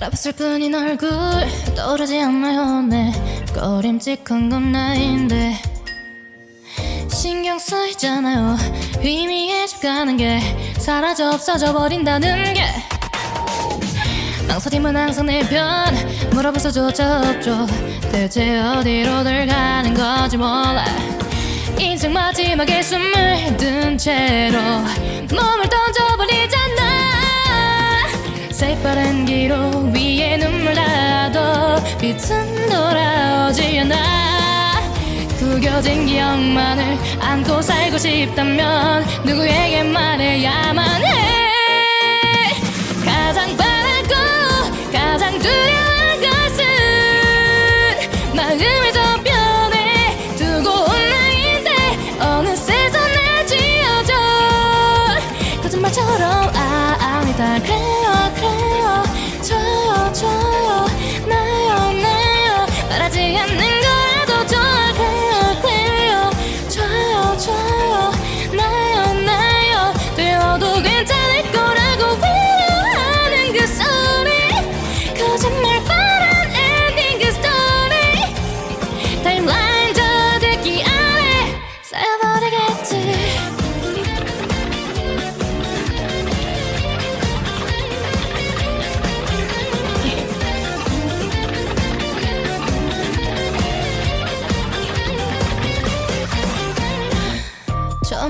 바라봤을 뿐인 얼굴. 떠오르지 않나요? 내 꺼림직한 건 나인데. 신경 쓰이잖아요. 희미해져가는 게. 사라져 없어져 버린다는 게. 망설임은 항상 내 편. 물어봐서조차 없죠. 대체 어디로들 가는 거지 몰라. 인생 마지막에 숨을 든 채로 몸을 던져버리잖아. 새파란 기로 빛은 돌아오지 않아 구겨진 기억만을 안고 살고 싶다면 누구에게 말해야만 해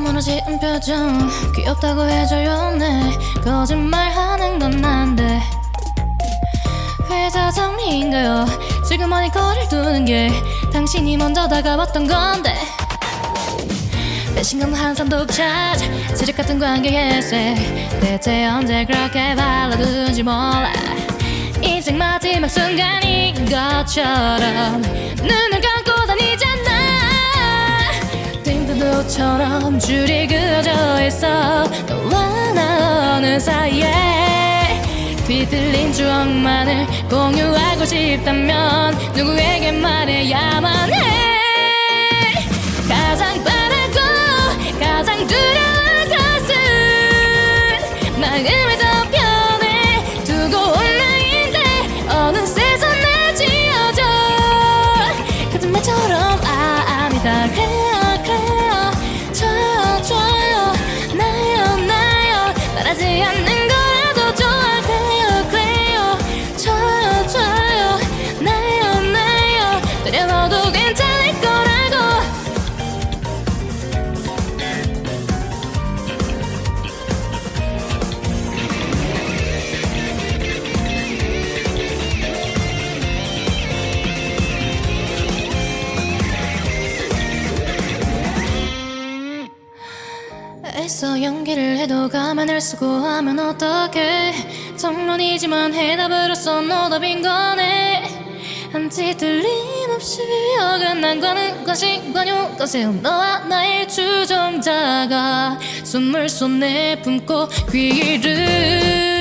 무너진 표정. 귀엽다고 해줘요 네. 거짓말하는 건 난데. 회사 정리인가요? 지금 어디 거리를 두는 게 당신이 먼저 다가왔던 건데. 배신감 항상 독차지 지적 같은 관계에 쇠 대체 언제 그렇게 발라든지 몰라. 인생 마지막 순간인 것처럼 눈을 감고 띵두두처럼 줄이 그어져 있어. 너와 나 어느 사이에 뒤틀린 추억만을 공유하고 싶다면 누구에게 말해야만 해. 가장 애써 연기를 해도 가만을 쓰고 하면 어떡해. 정론이지만 해답으로서 노답인 거네 한치 틀림없이 어긋난 거는 관심관용 거세요. 너와 나의 추종자가 숨을 쏟내 품고 귀를